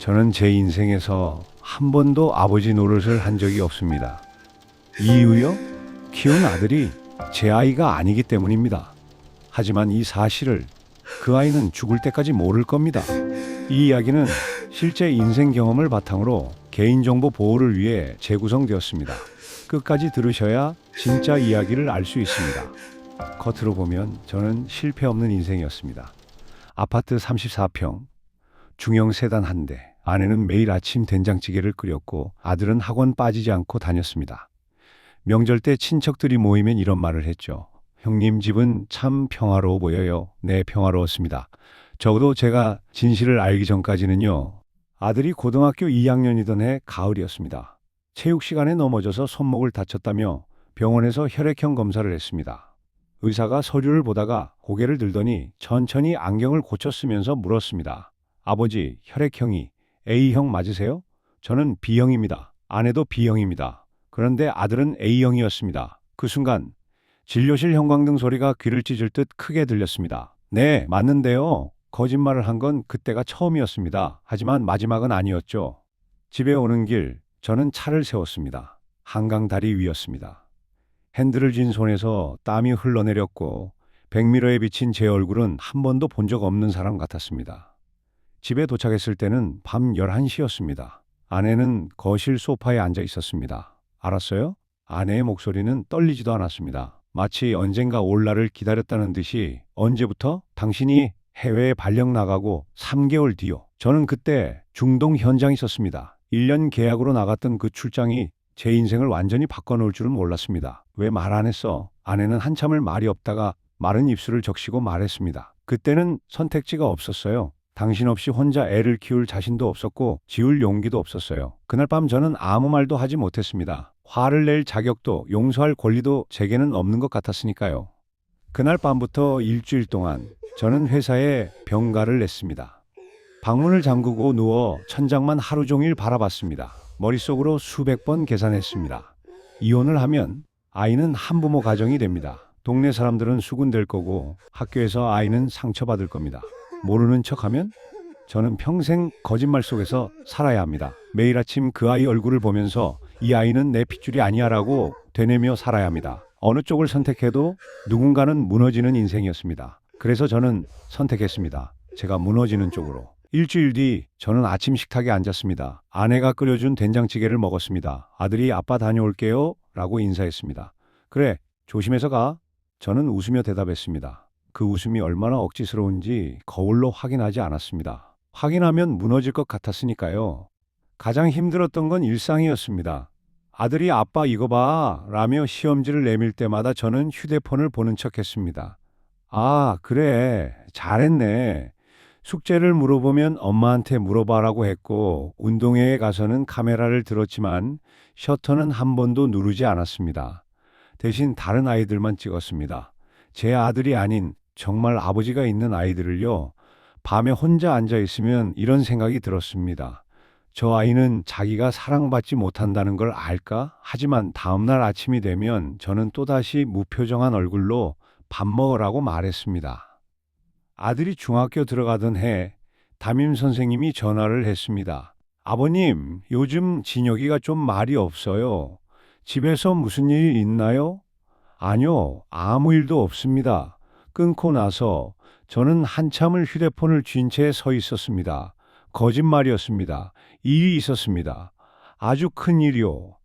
저는 제 인생에서 한 번도 아버지 노릇을 한 적이 없습니다. 이유요? 키운 아들이 제 아이가 아니기 때문입니다. 하지만 이 사실을 그 아이는 죽을 때까지 모를 겁니다. 이 이야기는 실제 인생 경험을 바탕으로 개인정보 보호를 위해 재구성되었습니다. 끝까지 들으셔야 진짜 이야기를 알 수 있습니다. 겉으로 보면 저는 실패 없는 인생이었습니다. 아파트 34평, 중형 세단 한 대, 아내는 매일 아침 된장찌개를 끓였고 아들은 학원 빠지지 않고 다녔습니다. 명절 때 친척들이 모이면 이런 말을 했죠. 형님 집은 참 평화로워 보여요. 네, 평화로웠습니다. 적어도 제가 진실을 알기 전까지는요. 아들이 고등학교 2학년이던 해 가을이었습니다. 체육 시간에 넘어져서 손목을 다쳤다며 병원에서 혈액형 검사를 했습니다. 의사가 서류를 보다가 고개를 들더니 천천히 안경을 고쳐 쓰면서 물었습니다. 아버지, 혈액형이 A형 맞으세요? 저는 B형입니다. 아내도 B형입니다. 그런데 아들은 A형이었습니다. 그 순간 진료실 형광등 소리가 귀를 찢을 듯 크게 들렸습니다. 네, 맞는데요. 거짓말을 한 건 그때가 처음이었습니다. 하지만 마지막은 아니었죠. 집에 오는 길, 저는 차를 세웠습니다. 한강 다리 위였습니다. 핸들을 쥔 손에서 땀이 흘러내렸고, 백미러에 비친 제 얼굴은 한 번도 본 적 없는 사람 같았습니다. 집에 도착했을 때는 밤 11시였습니다. 아내는 거실 소파에 앉아 있었습니다. 알았어요? 아내의 목소리는 떨리지도 않았습니다. 마치 언젠가 올 날을 기다렸다는 듯이 언제부터 당신이 해외에 발령 나가고 3개월 뒤요. 저는 그때 중동 현장에 있었습니다. 1년 계약으로 나갔던 그 출장이 제 인생을 완전히 바꿔놓을 줄은 몰랐습니다. 왜 말 안 했어? 아내는 한참을 말이 없다가 마른 입술을 적시고 말했습니다. 그때는 선택지가 없었어요. 당신 없이 혼자 애를 키울 자신도 없었고 지울 용기도 없었어요. 그날 밤 저는 아무 말도 하지 못했습니다. 화를 낼 자격도 용서할 권리도 제게는 없는 것 같았으니까요. 그날 밤부터 일주일 동안 저는 회사에 병가를 냈습니다. 방문을 잠그고 누워 천장만 하루 종일 바라봤습니다. 머릿속으로 수백 번 계산했습니다. 이혼을 하면 아이는 한부모 가정이 됩니다. 동네 사람들은 수군될 거고 학교에서 아이는 상처받을 겁니다. 모르는 척하면 저는 평생 거짓말 속에서 살아야 합니다. 매일 아침 그 아이 얼굴을 보면서 이 아이는 내 핏줄이 아니야라고 되뇌며 살아야 합니다. 어느 쪽을 선택해도 누군가는 무너지는 인생이었습니다. 그래서 저는 선택했습니다. 제가 무너지는 쪽으로. 일주일 뒤 저는 아침 식탁에 앉았습니다. 아내가 끓여준 된장찌개를 먹었습니다. 아들이 아빠 다녀올게요 라고 인사했습니다. 그래 조심해서 가. 저는 웃으며 대답했습니다. 그 웃음이 얼마나 억지스러운지 거울로 확인하지 않았습니다. 확인하면 무너질 것 같았으니까요. 가장 힘들었던 건 일상이었습니다. 아들이 아빠 이거 봐 라며 시험지를 내밀 때마다 저는 휴대폰을 보는 척 했습니다. 아, 그래. 잘했네. 숙제를 물어보면 엄마한테 물어봐라고 했고, 운동회에 가서는 카메라를 들었지만 셔터는 한 번도 누르지 않았습니다. 대신 다른 아이들만 찍었습니다. 제 아들이 아닌 정말 아버지가 있는 아이들을요, 밤에 혼자 앉아 있으면 이런 생각이 들었습니다. 저 아이는 자기가 사랑받지 못한다는 걸 알까? 하지만 다음날 아침이 되면 저는 또다시 무표정한 얼굴로 밥 먹으라고 말했습니다. 아들이 중학교 들어가던 해 담임 선생님이 전화를 했습니다. 아버님, 요즘 진혁이가 좀 말이 없어요. 집에서 무슨 일 있나요? 아니요, 아무 일도 없습니다. 끊고 나서 저는 한참을 휴대폰을 쥔 채 서 있었습니다. 거짓말이었습니다. 일이 있었습니다. 아주 큰 일이요.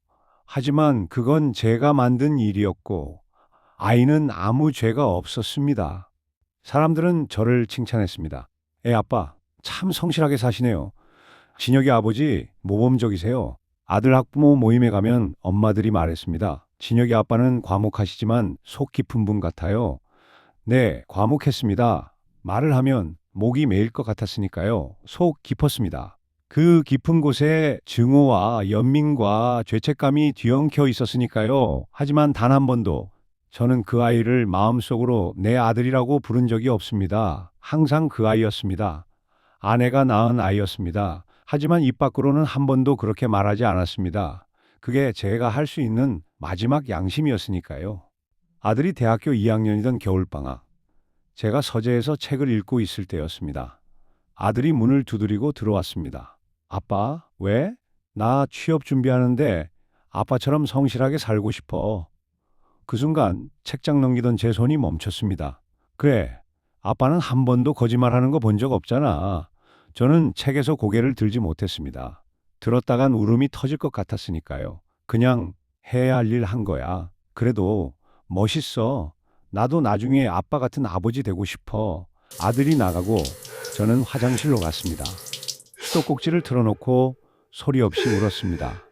하지만 그건 제가 만든 일이었고, 아이는 아무 죄가 없었습니다. 사람들은 저를 칭찬했습니다. 애 아빠, 참 성실하게 사시네요. 진혁이 아버지, 모범적이세요. 아들 학부모 모임에 가면 엄마들이 말했습니다. 진혁이 아빠는 과묵하시지만 속 깊은 분 같아요. 네, 과묵했습니다. 말을 하면 목이 메일 것 같았으니까요. 속 깊었습니다. 그 깊은 곳에 증오와 연민과 죄책감이 뒤엉켜 있었으니까요. 하지만 단 한 번도 저는 그 아이를 마음속으로 내 아들이라고 부른 적이 없습니다. 항상 그 아이였습니다. 아내가 낳은 아이였습니다. 하지만 입 밖으로는 한 번도 그렇게 말하지 않았습니다. 그게 제가 할 수 있는 마지막 양심이었으니까요. 아들이 대학교 2학년이던 겨울방학. 제가 서재에서 책을 읽고 있을 때였습니다. 아들이 문을 두드리고 들어왔습니다. 아빠, 왜? 나 취업 준비하는데 아빠처럼 성실하게 살고 싶어. 그 순간 책장 넘기던 제 손이 멈췄습니다. 그래, 아빠는 한 번도 거짓말하는 거 본 적 없잖아. 저는 책에서 고개를 들지 못했습니다. 들었다간 울음이 터질 것 같았으니까요. 그냥 해야 할 일 한 거야. 그래도 멋있어. 나도 나중에 아빠 같은 아버지 되고 싶어. 아들이 나가고 저는 화장실로 갔습니다. 수도꼭지를 틀어놓고 소리 없이 울었습니다.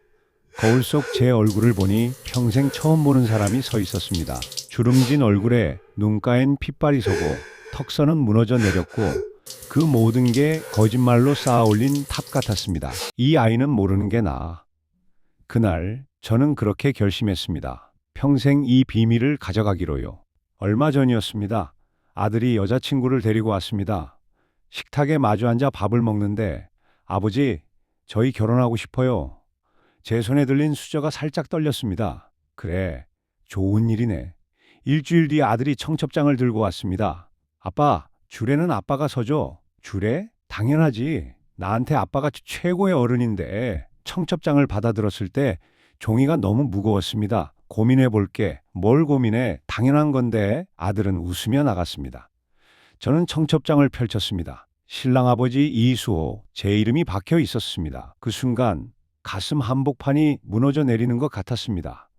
거울 속 제 얼굴을 보니 평생 처음 보는 사람이 서 있었습니다. 주름진 얼굴에 눈가엔 핏발이 서고 턱선은 무너져 내렸고 그 모든 게 거짓말로 쌓아 올린 탑 같았습니다. 이 아이는 모르는 게 나아. 그날 저는 그렇게 결심했습니다. 평생 이 비밀을 가져가기로요. 얼마 전이었습니다. 아들이 여자친구를 데리고 왔습니다. 식탁에 마주 앉아 밥을 먹는데 아버지, 저희 결혼하고 싶어요. 제 손에 들린 수저가 살짝 떨렸습니다. 그래, 좋은 일이네. 일주일 뒤 아들이 청첩장을 들고 왔습니다. 아빠, 주례는 아빠가 서줘. 주례? 당연하지. 나한테 아빠가 최고의 어른인데 청첩장을 받아들었을 때 종이가 너무 무거웠습니다. 고민해 볼게. 뭘 고민해? 당연한 건데 아들은 웃으며 나갔습니다. 저는 청첩장을 펼쳤습니다. 신랑 아버지 이수호, 제 이름이 박혀 있었습니다. 그 순간 가슴 한복판이 무너져 내리는 것 같았습니다.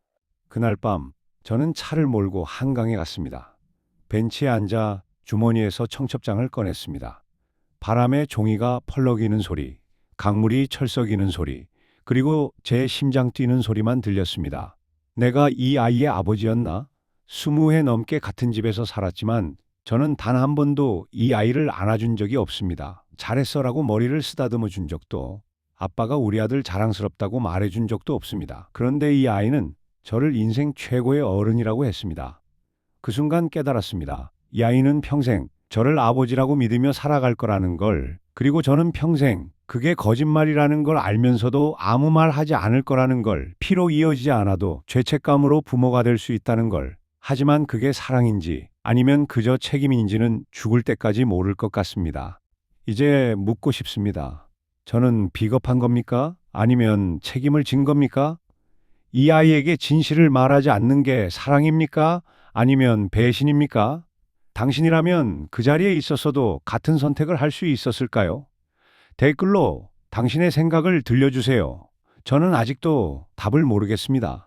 그날 밤 저는 차를 몰고 한강에 갔습니다. 벤치에 앉아 주머니에서 청첩장을 꺼냈습니다. 바람에 종이가 펄럭이는 소리, 강물이 철썩이는 소리, 그리고 제 심장 뛰는 소리만 들렸습니다. 내가 이 아이의 아버지였나? 스무 해 넘게 같은 집에서 살았지만 저는 단 한 번도 이 아이를 안아준 적이 없습니다. 잘했어라고 머리를 쓰다듬어 준 적도, 아빠가 우리 아들 자랑스럽다고 말해준 적도 없습니다. 그런데 이 아이는 저를 인생 최고의 어른이라고 했습니다. 그 순간 깨달았습니다. 이 아이는 평생 저를 아버지라고 믿으며 살아갈 거라는 걸, 그리고 저는 평생 그게 거짓말이라는 걸 알면서도 아무 말 하지 않을 거라는 걸, 피로 이어지지 않아도 죄책감으로 부모가 될 수 있다는 걸, 하지만 그게 사랑인지 아니면 그저 책임인지는 죽을 때까지 모를 것 같습니다. 이제 묻고 싶습니다. 저는 비겁한 겁니까? 아니면 책임을 진 겁니까? 이 아이에게 진실을 말하지 않는 게 사랑입니까? 아니면 배신입니까? 당신이라면 그 자리에 있었어도 같은 선택을 할 수 있었을까요? 댓글로 당신의 생각을 들려주세요. 저는 아직도 답을 모르겠습니다.